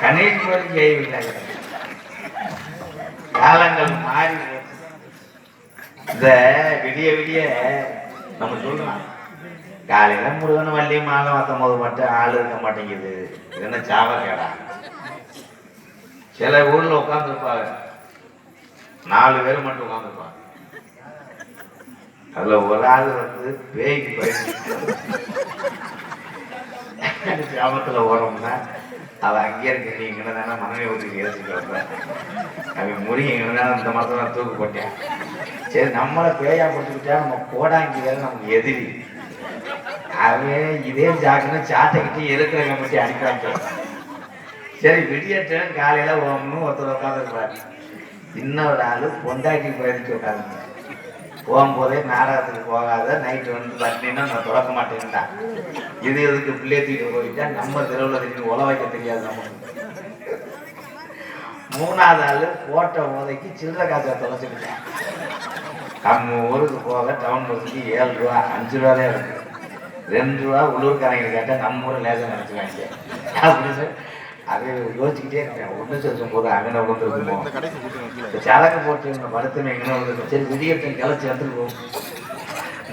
கணேஸ்வரன் ஜெயவில்லை காலங்கள் மாறி இந்த விடிய விடிய நம்ம சொல்லலாம் காலையில முருகன் வள்ளி மாலை வாத்தும் போது மட்டும் ஆள் இருக்க மாட்டேங்குது. என்ன சாவ கேடா. சில ஊர்ல உட்காந்துருப்பாங்க நாலு பேர் மட்டும் உட்காந்துருப்பாங்க அதுல ஒரு ஆள் வந்து பேய்க்கு பயன்படுத்த கிராமத்துல ஓடுறோம்னா அவள் அங்கேயே இருக்கு. நீ இங்கே தானே மனைவி ஊற்றி ஏசிக்கிறப்ப அவன் முடி இங்கே இந்த மாதம் நான் தூக்கு போட்டேன். சரி நம்மளை பேயா கொடுத்துக்கிட்டா நம்ம கோடாங்கி வேலை நமக்கு எதிரி. அவன் இதே ஜாக்குன்னு சாட்டைக்கிட்டு இருக்கிறவங்க மட்டும் அடிக்கிறாங்க சரி விடியட்டும் காலையில் ஓம்னு ஒருத்தர் உட்காந்துருப்பாரு இன்னொரு ஆளு பொண்டாட்டி பயந்துட்டு உட்காந்துங்க போகும்போதே நாடகத்துக்கு போகாத நைட்டு வந்து பட்டினின்னா நான் தொடக்க மாட்டேன்டா. இது எதுக்கு பிள்ளை தூக்கிட்டு போயிட்டா? நம்ம தெருவில் திடீர்னு உல வைக்க தெரியாது நமக்கு. மூணாவது ஆள் போட்ட உதைக்கு சில்லற காசை தொலைச்சிக்கிட்டேன் நம்ம ஊருக்கு போக டவுன் பஸ்ஸுக்கு ஏழு ரூபா அஞ்சு ரூபா தான் இருக்கு. ரெண்டு ரூபா உள்ளூர்காரங்க கேட்டால் நம்ம ஊர் லேசாக நினச்சிக்காங்க அப்படின்னு அது யோசிச்சுக்கிட்டே இருக்கேன். ஒன்று சொல்லும் போது அங்கே இந்த போட்டு இவங்க படுத்துமே எங்கே சரி விடியட்டும் கிளச்சி வந்துட்டு போகும்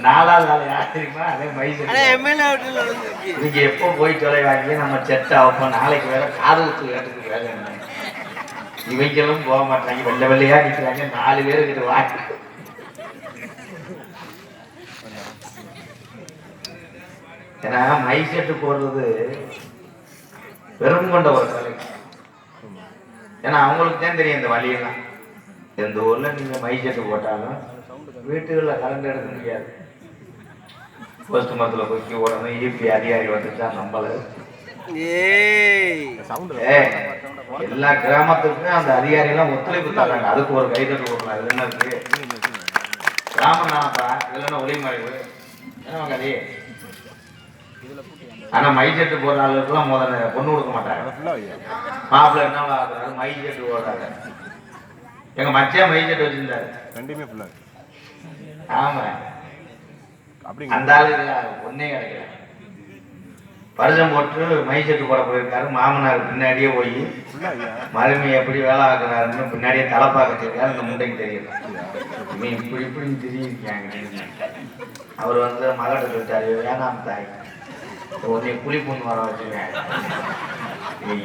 நாலாவது நாள் யார் தெரியுமா? அதே மைசூர் நீங்க எப்போ போய் தொலைவாங்க நம்ம செட்டை வைப்போம் நாளைக்கு வேற காது ஊத்து வேட்டுக்கு வேலை என்ன? இவைங்களும் போக மாட்டாங்க. வெள்ளை வெள்ளையா நிற்கிறாங்க நாலு பேர் கிட்ட வாங்கி ஏன்னா மை செட்டு போடுறது பெரும் கொண்ட ஒரு கலை ஏன்னா அவங்களுக்கு தான் தெரியும் இந்த வழியெல்லாம். எந்த ஊர்ல நீங்க மை செட்டு போட்டாலும் வீட்டுகளில் கலந்து எடுக்க முடியாது. போஸ்ட் மரத்தில் போய் உடனே ஈபி அதிகாரி வந்துட்டா நம்மள. எல்லா கிராமத்துக்கும் அந்த அதிகாரி எல்லாம் ஒத்துழைப்பு தராங்க அதுக்கு ஒரு கைதட்டு கொடுக்கலாம் இதுல என்ன இருக்கு கிராமம் தானப்பா இதுல என்ன ஒளி மறைவு என்ன கதை ஆனா மை செட்டு போடுற ஆளுக்கெல்லாம் முதல்ல பொண்ணு கொடுக்க மாட்டாங்க. மாப்பிள்ளை என்ன ஆகுறாரு மை செட்டு போடுறாங்க எங்க மச்சான் மை செட்டு வச்சிருந்தாரு. ரெண்டுமே ஃபுல்லா ஆமா. அப்படிங்க அந்த ஆளு ஒன்னே கிடைக்கல. பரிசம் போட்டு மை செட்டு போட போயிருக்காரு. மாமனார் பின்னாடியே போய் மருமை எப்படி வேலை ஆக்குறாருன்னு பின்னாடியே தலை பார்க்கறதுக்காரு இந்த முண்டைக்கு தெரியல. இப்படி இப்படி தெரியிருக்காங்க அவர் வந்து மகட்ட சொல்லிட்டாரு வேணாம் தாய். உடனே புளி பொண்ணு வர வச்சுருவேன்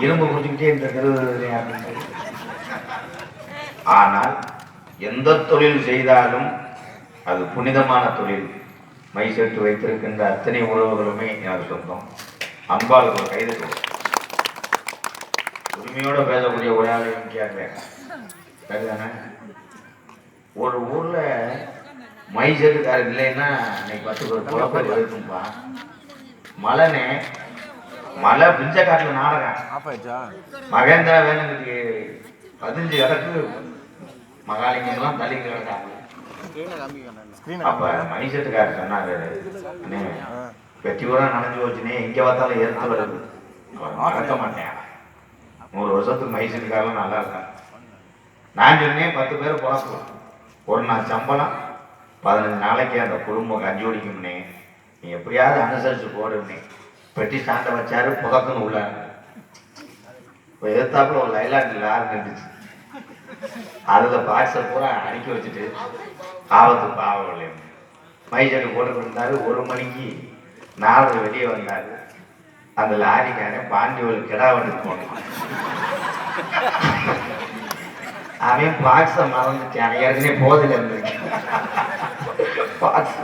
இரும்பு குடிச்சுக்கிட்டே இந்த கருது ஆனால் எந்த தொழில் செய்தாலும் அது புனிதமான தொழில். மை சேர்த்து வைத்திருக்கின்ற அத்தனை உறவுகளுமே எனக்கு சொந்தம். அன்பால் ஒரு கைது உரிமையோட பேசக்கூடிய உரையாளையும் கேட்கிறேன் சரிதானே? ஒரு ஊர்ல மை சேர்த்துக்காரர் இல்லைன்னா இன்னைக்கு பத்து பேர் குழப்பம் இருக்கும்பா. மலைனே மலை பிஞ்சக்காட்டுல நாடகம். மகேந்திரா வேணுங்கிறது பதினஞ்சு இடத்துக்கு மகாலிங்கம்லாம் தள்ளி கிடக்காங்க அப்ப மணிஷத்துக்காரர் சொன்னாரு வெற்றி கூட நனைஞ்சு போச்சுனே எங்க பார்த்தாலும் எரித்து வருது. மறக்க மாட்டேன். நூறு வருஷத்துக்கு மைசூருக்காரெல்லாம் நல்லா இருக்கான் நான் சொன்னேன் பத்து பேர் பொழப்பு ஒரு நாள் சம்பளம் பதினஞ்சு நாளைக்கு அந்த குடும்பம் கஞ்சி குடிக்கும்னே. நீ எப்படியாவது அனுசரிச்சு போடுன்னு பெட்டி சாண்டை வச்சாரு புதக்குன்னு உள்ள. இப்போ எதிர்த்தாப்புல ஒரு லைலாண்ட் லாரி நின்றுச்சு அதுல பாக்ஸை பூரா அடுக்கி வச்சுட்டு ஆபத்து பாவம் இல்லையா போட்டுக்கிட்டு போட்டு இருந்தாரு ஒரு மணிக்கு நாலு வெளியே வந்தார். அந்த லாரிக்காரன் பாண்டி ஒரு கிடா வந்து போனான். அவன் பாக்ஸை மறந்துட்டான். ஏற்கனவே போதில் இருந்திருக்கேன். பாக்ஸ்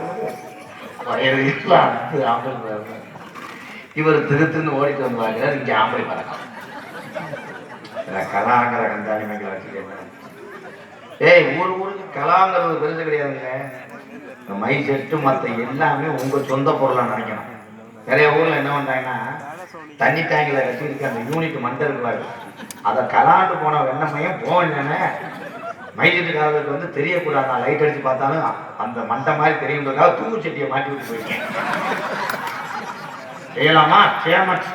வயிறு அடுத்து ஆம்பளை இவர் திருத்துன்னு ஓடிட்டு வந்து வாங்கிறார் இங்க ஆம்பளை பறக்கலாம் கலாங்கிற கந்தாணி மேல ஏய் ஊர் ஊருக்கு கலாங்கிறது பெருசு கிடையாதுங்க. இந்த மை செட்டு மற்ற எல்லாமே உங்க சொந்த பொருளாக நினைக்கணும். நிறைய ஊர்ல என்ன பண்றாங்கன்னா தண்ணி டேங்கில் கட்டியிருக்க அந்த யூனிட் மண்டல் அதை கலாண்டு போன வெண்ணமையும் போனேன்னு மைஜெட்டுக்காரர்களுக்கு வந்து தெரியக்கூடாது? நான் லைட் அடிச்சு பார்த்தாலும் அந்த மண்டை மாதிரி தெரியுன்றதுக்காக தூங்கு சட்டியை மாட்டி விட்டு போயிருக்கேன் செய்யலாமா? சேமட்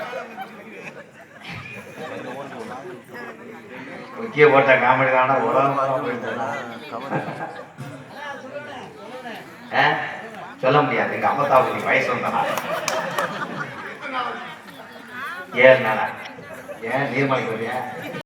முக்கிய போட்ட காமெடி தானா உலகம் ஆ? சொல்ல முடியாது. எங்க அம்மத்தாவுக்கு வயசு வந்தனா? ஏழு நாளா ஏன் நீர்மலை